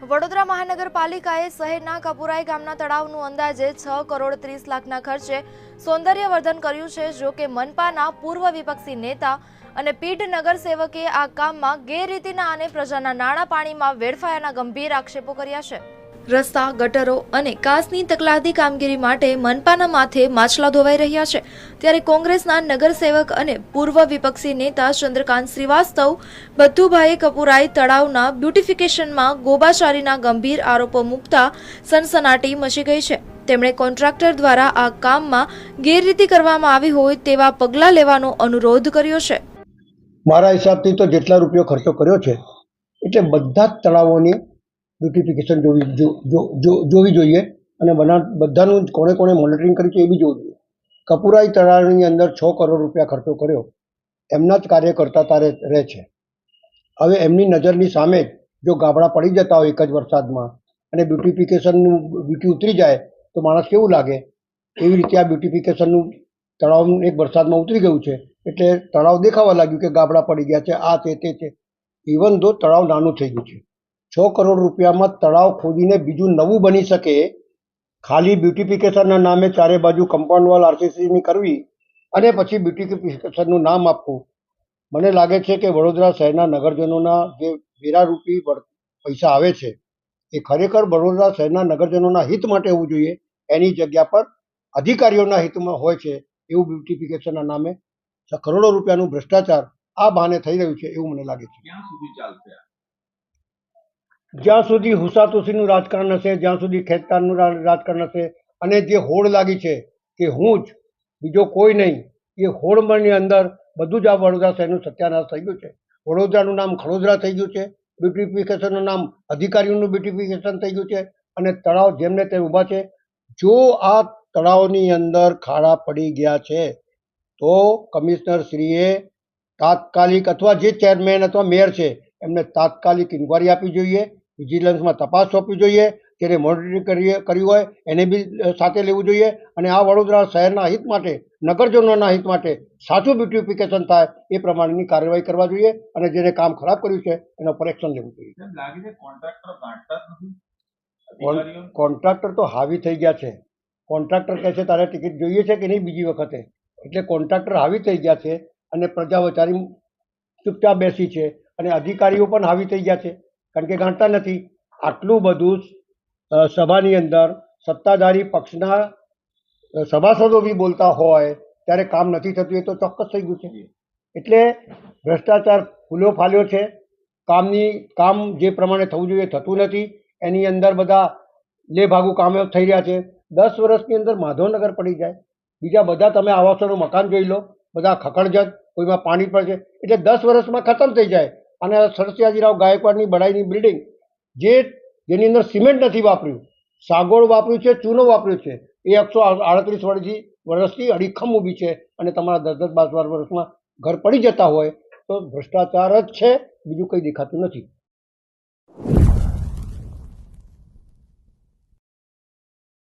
વડોદરા મહાનગરપાલિકાએ શહેરના કપુરાઈ ગામના તળાવનું અંદાજે છ કરોડ ત્રીસ લાખના ખર્ચે સૌંદર્યવર્ધન કર્યું છે, જો કે મનપાના પૂર્વ વિપક્ષી નેતા અને પીઢ નગરસેવકે આ કામમાં ગેરરીતિના અને પ્રજાના નાણાં પાણીમાં વેડફાયાના ગંભીર આક્ષેપો કર્યા છે. રસ્તા, ગટરો અને કાસની તકલાદી કામગીરી માટે મનપાના માથે માછલા ધોવાઈ રહ્યા છે. ત્યારે કોંગ્રેસના નગરસેવક અને પૂર્વ વિપક્ષી નેતા ચંદ્રકાંત શ્રીવાસ્તવ બધુભાઈ કપુરાઈ તળાવના બ્યુટિફિકેશનમાં ગોબાચારીના ગંભીર આરોપો મૂકતા સનસનાટી મચી ગઈ છે. તેમણે કોન્ટ્રાક્ટર દ્વારા આ કામમાં ગેરરીતિ કરવામાં આવી હોય તેવા પગલાં લેવાનો અનુરોધ કર્યો છે. મારા હિસાબથી તો જેટલા રૂપિયો ખર્ચો કર્યો છે, એટલે બધા જ તળાવોની બ્યુટિફિકેશન જોવી જોવી જોઈએ અને બના, બધાનું કોણે કોણે મોનિટરિંગ કર્યું છે એ બી જોવું જોઈએ. કપુરાઈ તળાવની અંદર છ કરોડ રૂપિયા ખર્ચો કર્યો. એમના જ કાર્યકર્તા તારે રહે છે. હવે એમની નજરની સામે જ જો ગાબડા પડી જતા હોય એક જ વરસાદમાં અને બ્યુટિફિકેશનનું બ્યુટી ઉતરી જાય તો માણસ કેવું લાગે? એવી રીતે આ બ્યુટિફિકેશનનું તળાવ એક વરસાદમાં ઉતરી ગયું છે એટલે તળાવ દેખાવા લાગ્યું કે ગાબડા પડી ગયા છે, આ તે તે છે ઇવન ધો તળાવ નાનું થઈ ગયું છે. છ કરોડ રૂપિયામાં તળાવ ખોદીને બીજું નવું બની શકે, ખાલી બ્યુટિફિકેશનના નામે ચારે બાજુ કમ્પાઉન્ડ વોલ આરસીસીની કરવી અને પછી બ્યુટિફિકેશનનું નામ આપવું. મને લાગે છે કે વડોદરા શહેરના નગરજનોના જે વેરારૂપી પૈસા આવે છે, એ ખરેખર વડોદરા શહેરના નગરજનોના હિત માટે હોવું જોઈએ. એની જગ્યા પર અધિકારીઓના હિતમાં હોય છે એવું બ્યુટિફિકેશનના નામે. કરોડો રૂપિયાનું ભ્રષ્ટાચાર આ બહાને થઈ રહ્યું છે એવું મને લાગે છે. ક્યાં સુધી ચાલશે? જ્યાં સુધી હુસાતુસીનું રાજકારણ હશે, જ્યાં સુધી ખેતકારનું રાજકારણ હશે, અને જે હોડ લાગી છે, કે હું જ, બીજો કોઈ નહીં, એ હોડમણની અંદર બધું જ આ વડોદરા શહેરનું સત્યાનાશ થઈ ગયું છે. વડોદરાનું નામ ખડોદરા થઈ ગયું છે, બ્યુટિફિકેશનનું નામ અધિકારીઓનું બ્યુટિફિકેશન થઈ ગયું છે, અને તળાવ જેમને તે ઊભા છે, જો આ તળાવની અંદર ખાડા પડી ગયા છે, તો કમિશનર શ્રીએ તાત્કાલિક અથવા જે ચેરમેન અથવા મેયર છે, એમને તાત્કાલિક ઇન્કવાયરી આપવી જોઈએ વિજિલન્સમાં તપાસ સોંપવી જોઈએ જેને મોનિટરિંગ કરી કર્યું હોય એને બી સાથે લેવું જોઈએ. અને આ વડોદરા શહેરના હિત માટે નગરજનોના હિત માટે સાચું બ્યુટિફિકેશન થાય એ પ્રમાણેની કાર્યવાહી કરવા જોઈએ અને જેને કામ ખરાબ કર્યું છે એના પર એક્શન લેવું જોઈએ. કોન્ટ્રાક્ટર તો હાવી થઈ ગયા છે. કોન્ટ્રાક્ટર કહે છે તારે ટિકિટ જોઈએ છે કે નહીં બીજી વખતે? એટલે કોન્ટ્રાક્ટર હાવી થઈ ગયા છે અને પ્રજા વચારી ચૂપચાપ બેસી છે અને અધિકારીઓ પણ હાવી થઈ ગયા છે. કારણ કે ગાંઠતા નથી. આટલું બધું સભાની અંદર સત્તાધારી પક્ષના સભાસદો બી બોલતા હોય, ત્યારે કામ નથી થતું, એ તો ચોક્કસ થઈ ગયું છે. એટલે ભ્રષ્ટાચાર ફૂલો ફાલ્યો છે. કામની, કામ જે પ્રમાણે થવું જોઈએ થતું નથી. એની અંદર બધા લે ભાગુ કામો થઈ રહ્યા છે. દસ વર્ષની અંદર માધવનગર પડી જાય. બીજા બધા તમે આવાસોનું મકાન જોઈ લો. બધા ખખડજત, કોઈમાં પાણી પડે છે. એટલે દસ વર્ષમાં ખતમ થઈ જાય. અને સરસિયાજીરાવ ગાયકવાડની બડાઈની બિલ્ડિંગ જે જેની અંદર સિમેન્ટ નથી વાપર્યું, સાગોળ વાપર્યું છે, ચૂનો વાપર્યો છે, એ એકસો આડત્રીસ વર્ષથી વર્ષથી અડીખમ ઊભી છે અને તમારા દસ દસ બાર બાર વર્ષમાં ઘર પડી જતા હોય તો ભ્રષ્ટાચાર જ છે, બીજું કંઈ દેખાતું નથી.